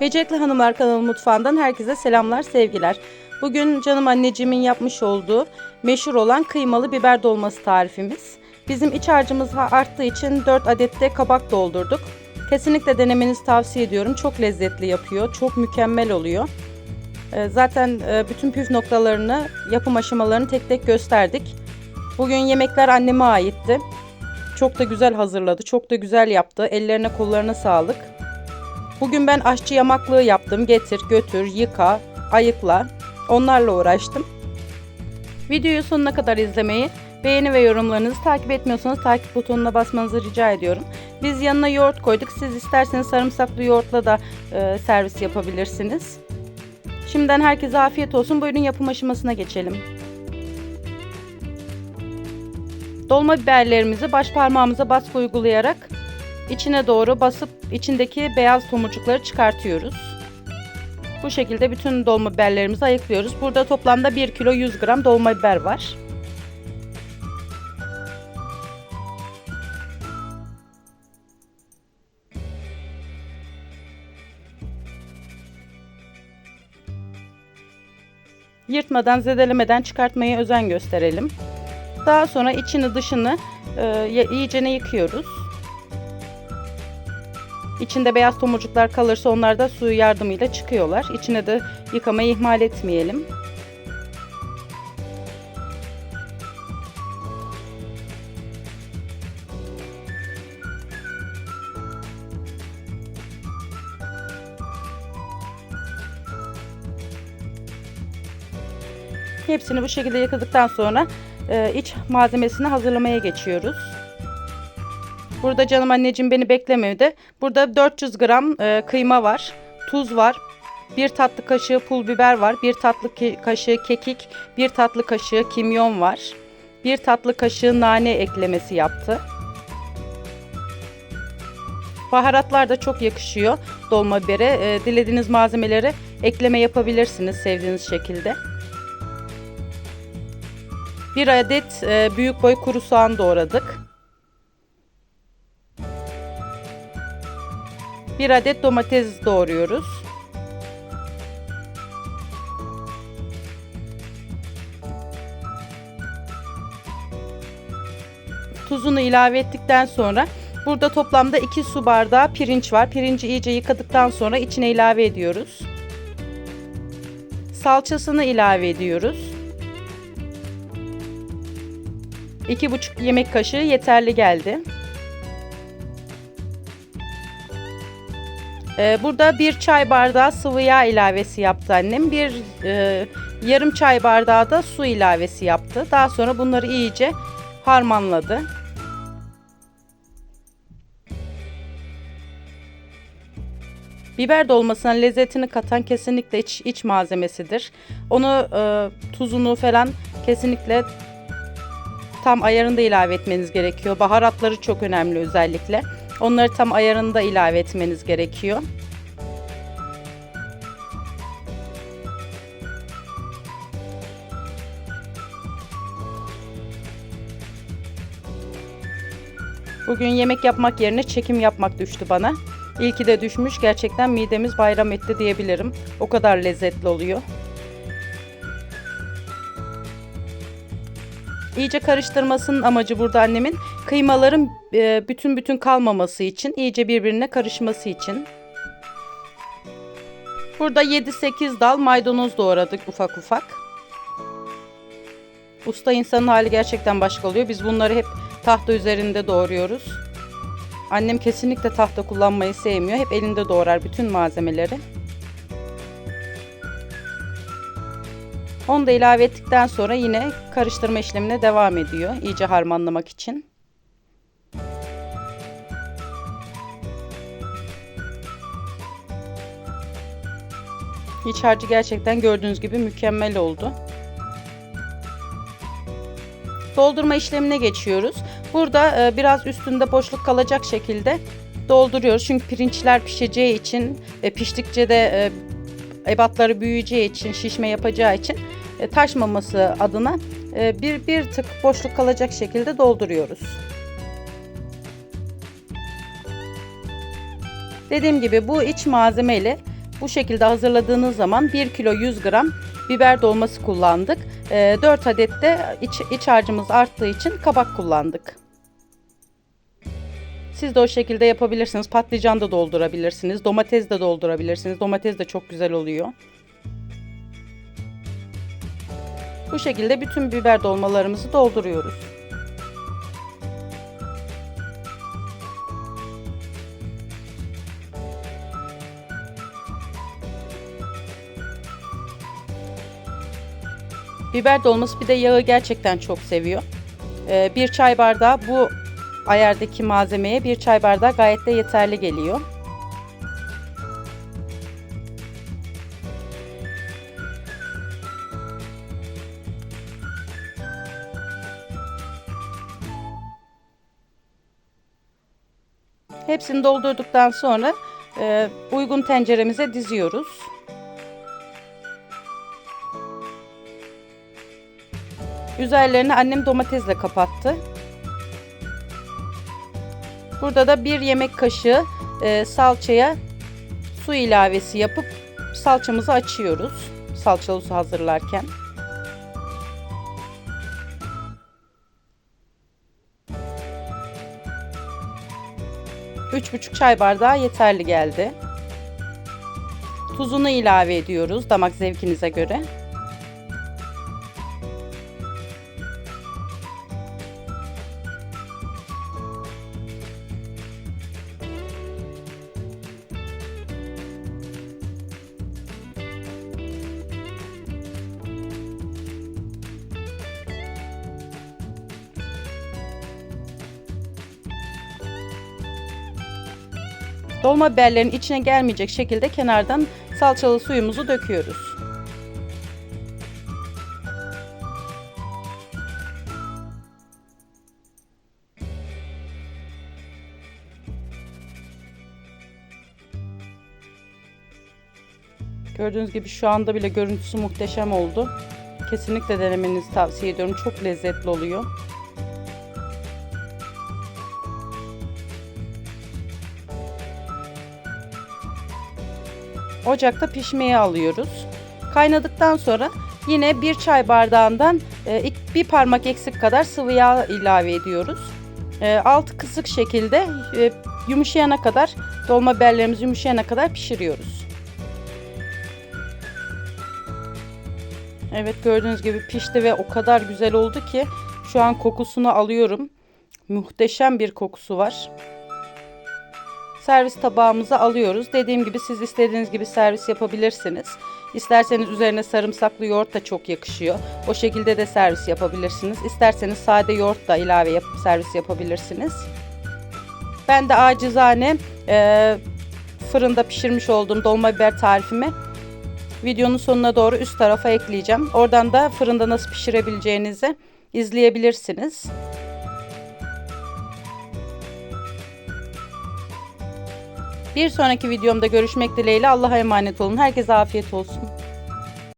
Becerikli Hanımlar kanalı mutfağından herkese selamlar, sevgiler. Bugün canım anneciğimin yapmış olduğu meşhur olan kıymalı biber dolması tarifimiz. Bizim iç harcımız ha- arttığı için 4 adet de kabak doldurduk. Kesinlikle denemenizi tavsiye ediyorum. Çok lezzetli yapıyor, çok mükemmel oluyor. Ee, Zaten e, bütün püf noktalarını, yapım aşamalarını tek tek gösterdik. Bugün yemekler anneme aitti. Çok da güzel hazırladı, çok da güzel yaptı. Ellerine kollarına sağlık. Bugün ben aşçı yamaklığı yaptım. Getir, götür, yıka, ayıkla. Onlarla uğraştım. Videoyu sonuna kadar izlemeyi, beğeni ve yorumlarınızı takip etmiyorsanız takip butonuna basmanızı rica ediyorum. Biz yanına yoğurt koyduk. Siz isterseniz sarımsaklı yoğurtla da e, servis yapabilirsiniz. Şimdiden herkese afiyet olsun. Buyurun yapım aşamasına geçelim. Dolma biberlerimizi baş parmağımıza baskı uygulayarak içine doğru basıp içindeki beyaz tomurcukları çıkartıyoruz. Bu şekilde bütün dolma biberlerimizi ayıklıyoruz. Burada toplamda 1 kilo 100 gram dolma biber var. Yırtmadan, zedelemeden çıkartmaya özen gösterelim. Daha sonra içini dışını e, iyicene yıkıyoruz. İçinde beyaz tomurcuklar kalırsa onlar da su yardımıyla çıkıyorlar. İçine de yıkamayı ihmal etmeyelim. Hepsini bu şekilde yıkadıktan sonra e, iç malzemesini hazırlamaya geçiyoruz. Burada canım anneciğim beni beklemedi. Burada 400 gram e, kıyma var, tuz var, bir tatlı kaşığı pul biber var, bir tatlı ke- kaşığı kekik, bir tatlı kaşığı kimyon var, bir tatlı kaşığı nane eklemesi yaptı. Baharatlar da çok yakışıyor dolma bibere. E, dilediğiniz malzemeleri ekleme yapabilirsiniz sevdiğiniz şekilde. Bir adet e, büyük boy kuru soğan doğradık. Bir adet domates doğruyoruz. Tuzunu ilave ettikten sonra burada toplamda 2 su bardağı pirinç var. Pirinci iyice yıkadıktan sonra içine ilave ediyoruz. Salçasını ilave ediyoruz. 2,5 yemek kaşığı yeterli geldi. Ee, burada bir çay bardağı sıvı yağ ilavesi yaptı annem. Bir e, yarım çay bardağı da su ilavesi yaptı. Daha sonra bunları iyice harmanladı. Biber dolmasına lezzetini katan kesinlikle iç, iç malzemesidir. Onu e, tuzunu falan kesinlikle tam ayarında ilave etmeniz gerekiyor. Baharatları çok önemli özellikle. Onları tam ayarında ilave etmeniz gerekiyor. Bugün yemek yapmak yerine çekim yapmak düştü bana. İlki de düşmüş. Gerçekten midemiz bayram etti diyebilirim. O kadar lezzetli oluyor. İyice karıştırmasının amacı burada annemin kıymaların e, bütün bütün kalmaması için, iyice birbirine karışması için. Burada 7-8 dal maydanoz doğradık ufak ufak. Usta insanın hali gerçekten başka oluyor. Biz bunları hep tahta üzerinde doğruyoruz. Annem kesinlikle tahta kullanmayı sevmiyor. Hep elinde doğrar bütün malzemeleri. Onu da ilave ettikten sonra yine karıştırma işlemine devam ediyor. İyice harmanlamak için. İç harcı gerçekten gördüğünüz gibi mükemmel oldu. Doldurma işlemine geçiyoruz. Burada e, biraz üstünde boşluk kalacak şekilde dolduruyoruz. Çünkü pirinçler pişeceği için ve piştikçe de e, ebatları büyüyeceği için, şişme yapacağı için e, taşmaması adına e, bir, bir tık boşluk kalacak şekilde dolduruyoruz. Dediğim gibi bu iç malzeme ile Bu şekilde hazırladığınız zaman 1 kilo 100 gram biber dolması kullandık. Ee, 4 adet de iç, iç harcımız arttığı için kabak kullandık. Siz de o şekilde yapabilirsiniz. Patlıcan da doldurabilirsiniz. Domates de doldurabilirsiniz. Domates de çok güzel oluyor. Bu şekilde bütün biber dolmalarımızı dolduruyoruz. Biber dolması bir de yağı gerçekten çok seviyor. Ee, bir çay bardağı bu ayardaki malzemeye bir çay bardağı gayet de yeterli geliyor. Hepsini doldurduktan sonra e, uygun tenceremize diziyoruz. Üzerlerini annem domatesle kapattı. Burada da bir yemek kaşığı e, salçaya su ilavesi yapıp salçamızı açıyoruz. Salçalı su hazırlarken. Üç buçuk çay bardağı yeterli geldi. Tuzunu ilave ediyoruz damak zevkinize göre. Dolma biberlerin içine gelmeyecek şekilde kenardan salçalı suyumuzu döküyoruz. Gördüğünüz gibi şu anda bile görüntüsü muhteşem oldu. Kesinlikle denemenizi tavsiye ediyorum. Çok lezzetli oluyor. Ocakta pişmeye alıyoruz. Kaynadıktan sonra yine bir çay bardağından e, bir parmak eksik kadar sıvı yağ ilave ediyoruz. E, altı kısık şekilde e, yumuşayana kadar dolma biberlerimiz yumuşayana kadar pişiriyoruz. Evet gördüğünüz gibi pişti ve o kadar güzel oldu ki şu an kokusunu alıyorum. Muhteşem bir kokusu var servis tabağımıza alıyoruz. Dediğim gibi siz istediğiniz gibi servis yapabilirsiniz. İsterseniz üzerine sarımsaklı yoğurt da çok yakışıyor. O şekilde de servis yapabilirsiniz. İsterseniz sade yoğurt da ilave yapıp servis yapabilirsiniz. Ben de acizane e, fırında pişirmiş olduğum dolma biber tarifimi videonun sonuna doğru üst tarafa ekleyeceğim. Oradan da fırında nasıl pişirebileceğinizi izleyebilirsiniz. Bir sonraki videomda görüşmek dileğiyle Allah'a emanet olun. Herkese afiyet olsun.